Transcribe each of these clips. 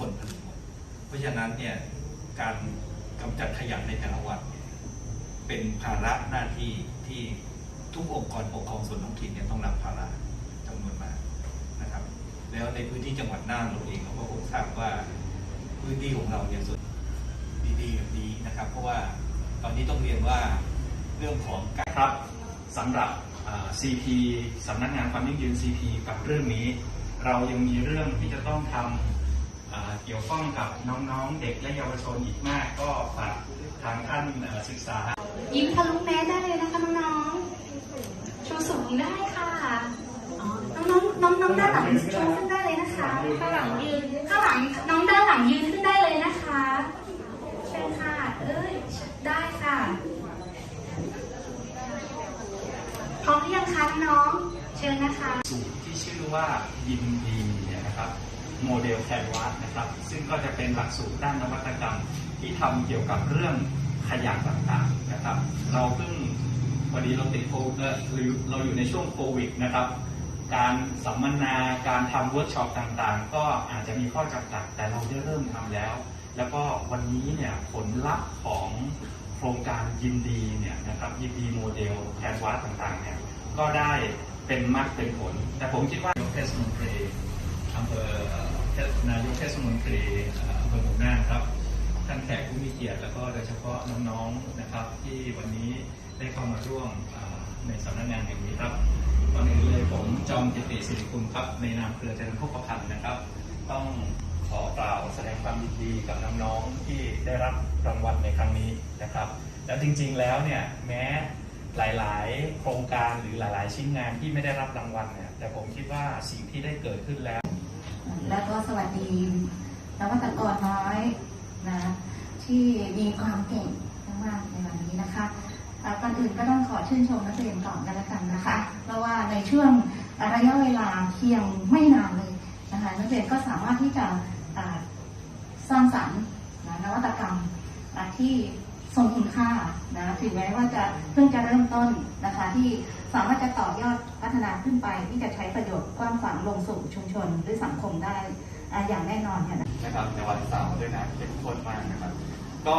คนผลิตหมดเพราะฉะนั้นเนี่ยการกำจัดขยะในแต่ละวันเป็นภาระหน้าที่ที่ทุกองค์กรปกครองส่วนท้องถิ่นเนี่ยต้องรับภาระจำนวนมากนะครับ แล้วในพื้นที่จังหวัดน่านเราเองเราก็คงทราบว่าพื้นที่ของเราเนี่ยส่วนดีๆแบบนี้นะครับ เพราะว่าตอนนี้ต้องเรียนว่าเรื่องของการครับสำหรับ CP สำนักงานความยั่งยืน CP กับเรื่องนี้ เรายังมีเรื่องที่จะต้องทำ เกี่ยวข้องกับน้องๆ เด็กและเยาวชนอีกมากก็ฝากทางท่านเอ่อศึกษา ยิ้มทะลุแมสได้เลยนะคะน้องๆ ชูสูงได้ค่ะ น้องๆ น้องน้องด้านหลังชูขึ้นได้เลยนะคะ ข้างหลังยืน ข้างหลังน้องด้านหลังยืนขึ้นได้เลยนะคะเชิญค่ะ เอ้ย ได้ค่ะ พร้อมหรือยังคะน้อง เชิญนะคะ สูตรที่ชื่อว่ายินดีเนี่ยนะครับ โมเดลแคนวาสนะครับ ซึ่งก็จะเป็นหลักสูตรด้านนวัตกรรม ที่ทำเกี่ยวกับเรื่องขยะต่างๆนะครับ เราเพิ่งพอดีเราติดโควิดเราอยู่ในช่วงโควิดนะครับ การสัมมนาการทำเวิร์กช็อปต่างๆ ก็อาจจะมีข้อจำกัดแต่เราได้เริ่มทำแล้ว แล้วก็วันนี้เนี่ยผลลัพธ์ของโครงการยินดีเนี่ยนะครับยินดีโมเดลแคนวาสต่างๆเนี่ยก็ได้เป็นมรรคเป็นผล แต่ผมคิดว่าเทศมนตรีอำเภอเทศ นายกเทศมนตรีอำเภอหมู่น่านครับ ท่านแขกผู้มีเกียรติแล้วก็โดยเฉพาะน้องๆนะครับ ที่วันนี้ได้เข้ามาร่วมในสำนักงานแห่งนี้ครับก่อนอื่นเลยผมจอมจิติสิริคุณครับ ในนามเครือเจริญโภคภัณฑ์นะครับ ต้องขอกล่าวแสดงความยินดีกับน้องๆที่ได้รับรางวัลในครั้งนี้นะครับ แล้วจริงๆแล้วเนี่ยแม้หลายๆ โครงการหรือหลาย ๆ ชิ้นงานที่ไม่ได้รับรางวัลเนี่ยแต่ผมคิดว่าสิ่งที่ได้เกิดขึ้นแล้ว แล้วก็สวัสดีนวัตกรน้อยนะที่มีความเก่งมากๆในวันนี้นะคะก่อนอื่นก็ต้องขอชื่นชมนักเรียนก่อนกันล้วกันนะคะ เพราะว่าในช่วงระยะเวลาเพียงไม่นานเลยนะคะนักเรียนก็สามารถที่จะสร้างสรรค์นวัตกรรมที่ทรงคุณ ถึงแม้ว่าจะเพิ่งจะเริ่มต้นนะคะ ที่สามารถจะต่อยอดพัฒนาขึ้นไป ที่จะใช้ประโยชน์กว้างขวางลงสู่ชุมชนหรือสังคมได้อย่างแน่นอนค่ะนะครับในวันเสาร์ด้วยนะเข้มข้นมากนะครับ ก็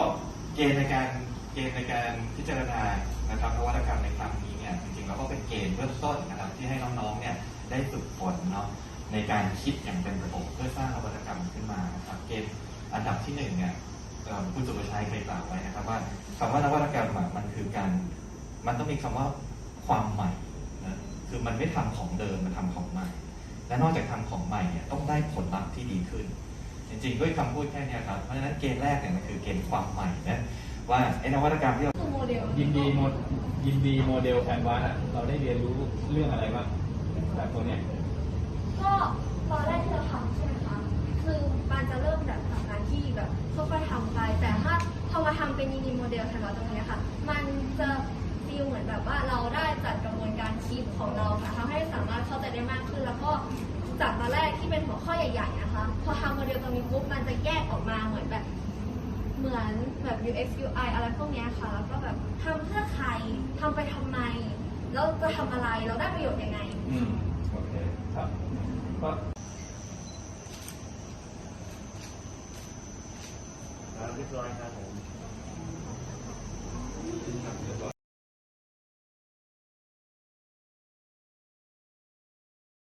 เกณฑ์ในการเกณฑ์ในการพิจารณานะครับนวัตกรรมในครั้งนี้เนี่ยจริงๆเราก็เป็นเกณฑ์เบื้องต้นนะครับ ที่ให้น้องๆเนี่ยได้ฝึกฝนเนาะในการคิดอย่างเป็นระบบเพื่อสร้างนวัตกรรมขึ้นมานะครับ เกณฑ์อันดับที่หนึ่งเนี่ย คุณสุภชัยเคยกล่าวไว้นะครับว่าคำว่านวัตกรรมอะมันคือการ มันต้องมีคำว่าความใหม่นะคือมันไม่ทำของเดิมมันทำของใหม่ และนอกจากทำของใหม่เนี่ยต้องได้ผลลัพธ์ที่ดีขึ้น จริงๆด้วยคำพูดแค่เนี้ยครับเพราะฉะนั้นเกณฑ์แรกเนี่ยมันคือเกณฑ์ความใหม่นะว่าไอ้นวัตกรรมที่เรายินดีโมดยินดีโมเดลแคนวาสเราได้เรียนรู้เรื่องอะไรบ้างจากตัวเนี้ยก็ตอนแรกที่เราทำใช่ไหมคะ คือมันจะเริ่มจาก ที่แบบค่อยๆทำไป แต่ถ้าพอมาทำเป็นยินีโมเดลแทนเราตรงนี้ค่ะ มันจะฟีลเหมือนแบบว่าเราได้จัดกระบวนการคิดของเราค่ะทำให้สามารถเข้าใจได้มากขึ้น แล้วก็จากตอนแรกที่เป็นหัวข้อใหญ่ๆนะคะ พอทำโมเดลตรงนี้ปุ๊บมันจะแยกออกมาเหมือนแบบเหมือนแบบ UX UI อะไรพวกนี้ค่ะ แล้วก็แบบทำเพื่อใครทำไปทำไม แล้วจะทำอะไร เราได้ประโยชน์ยังไง อืม โอเค ครับก็ เ